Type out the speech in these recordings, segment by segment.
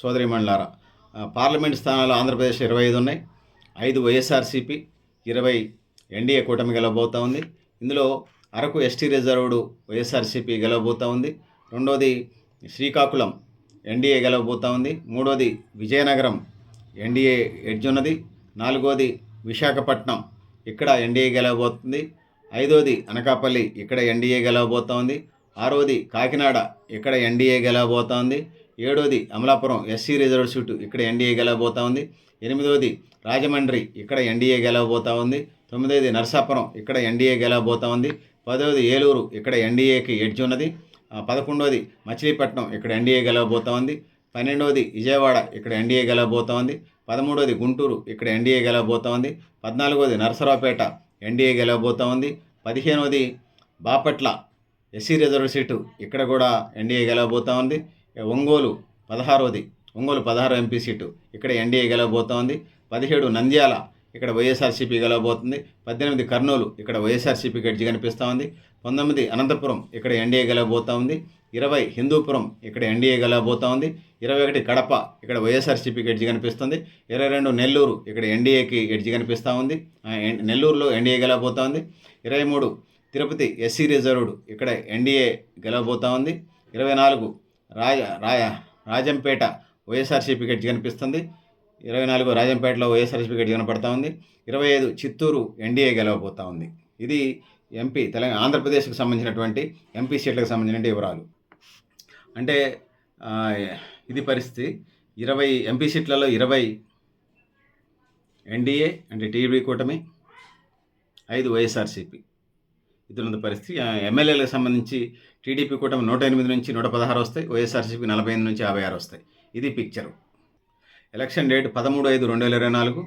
సోదరిమణులారా ఆ, పార్లమెంట్ స్థానాలు ఆంధ్రప్రదేశ్ ఇరవై ఐదు ఉన్నాయి. ఐదు వైఎస్ఆర్సీపీ ఇరవై ఎన్డీఏ కూటమి గెలవబోతూ ఉంది. ఇందులో అరకు ఎస్టీ రిజర్వ్డ్ వైఎస్ఆర్సీపీ గెలవబోతూ ఉంది. రెండోది శ్రీకాకుళం ఎన్డీఏ గెలవబోతూ ఉంది. మూడోది విజయనగరం ఎన్డీఏ ఎడ్జ్ ఉన్నది. నాలుగోది విశాఖపట్నం ఇక్కడ ఎన్డీఏ గెలవబోతుంది. ఐదోది అనకాపల్లి ఇక్కడ ఎన్డీఏ గెలవబోతోంది ఆరోది కాకినాడ ఇక్కడ ఎన్డీఏ గెలవబోతా ఉంది ఏడోది అమలాపురం ఎస్సీ రిజర్వ్ సీటు ఇక్కడ ఎన్డీఏ గెలవబోతా ఉంది ఎనిమిదోది రాజమండ్రి ఇక్కడ ఎన్డీఏ గెలవబోతా ఉంది తొమ్మిదోది నరసాపురం ఇక్కడ ఎన్డీఏ గెలవబోతా ఉంది పదవది ఏలూరు ఇక్కడ ఎన్డీఏకి ఎడ్జ్ ఉన్నది. పదకొండవది పదకొండోది మచిలీపట్నం ఇక్కడ ఎన్డీఏ గెలవబోతా ఉంది పన్నెండవది విజయవాడ ఇక్కడ ఎన్డీఏ గెలవబోతా ఉంది పదమూడవది గుంటూరు ఇక్కడ ఎన్డీఏ గెలవబోతా ఉంది పద్నాలుగోది నరసరావుపేట ఎన్డీఏ గెలవబోతా ఉంది పదిహేనవది బాపట్ల ఎస్సీ రిజర్వ్ సీటు ఇక్కడ కూడా ఎన్డీఏ గెలవబోతా ఉంది. ఒంగోలు పదహారవది ఒంగోలు పదహారు ఎంపీ సీటు ఇక్కడ ఎన్డీఏ గెలవబోతా ఉంది. పదిహేడు నంద్యాల ఇక్కడ వైఎస్ఆర్సీపీ గెలవబోతుంది. పద్దెనిమిది కర్నూలు ఇక్కడ వైఎస్ఆర్సీపీ గడ్జి కనిపిస్తూ ఉంది. పంతొమ్మిది అనంతపురం ఇక్కడ ఎన్డీఏ గెలవబోతా ఉంది. ఇరవై హిందూపురం ఇక్కడ ఎన్డీఏ గెలవబోతా ఉంది. ఇరవై ఒకటి కడప ఇక్కడ వైఎస్ఆర్సీపీ గడ్జి కనిపిస్తుంది. ఇరవై రెండు నెల్లూరు ఇక్కడ ఎన్డీఏకి ఎడ్జి కనిపిస్తూ ఉంది. నెల్లూరులో ఎన్డీఏ గెలవబోతా ఉంది. ఇరవై మూడు తిరుపతి ఎస్సీ రిజర్వ్డ్. ఇక్కడ ఎన్డీఏ గెలవబోతా ఉంది. ఇరవై నాలుగు రాజ రాయ రాజంపేట వైఎస్ఆర్సీపీ గడ్జి కనిపిస్తుంది. ఇరవై నాలుగు రాజంపేటలో వైఎస్ఆర్సీపీ గడ్జి కనపడతా ఉంది. ఇరవై ఐదు చిత్తూరు ఎన్డీఏ గెలవబోతా ఉంది. ఇది ఎంపీ తెలంగాణ ఆంధ్రప్రదేశ్కి సంబంధించినటువంటి ఎంపీ సీట్లకు సంబంధించిన వివరాలు. అంటే ఇది పరిస్థితి. ఇరవై ఎంపీ సీట్లలో ఇరవై ఎన్డీఏ అంటే టీడీపీ కూటమి ఐదు వైఎస్ఆర్సీపీ. ఇదిన్నది పరిస్థితి. ఎమ్మెల్యేలకు సంబంధించి టీడీపీ కూటమి నూట ఎనిమిది నుంచి నూట పదహారు వస్తాయి. వైఎస్ఆర్సీపీ నలభై ఎనిమిది నుంచి యాభై ఆరు వస్తాయి. ఇది పిక్చరు. ఎలక్షన్ డేట్ పదమూడు ఐదు రెండు వేల ఇరవై నాలుగు.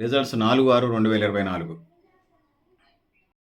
రిజల్ట్స్ నాలుగు ఆరు రెండు వేల ఇరవై నాలుగు.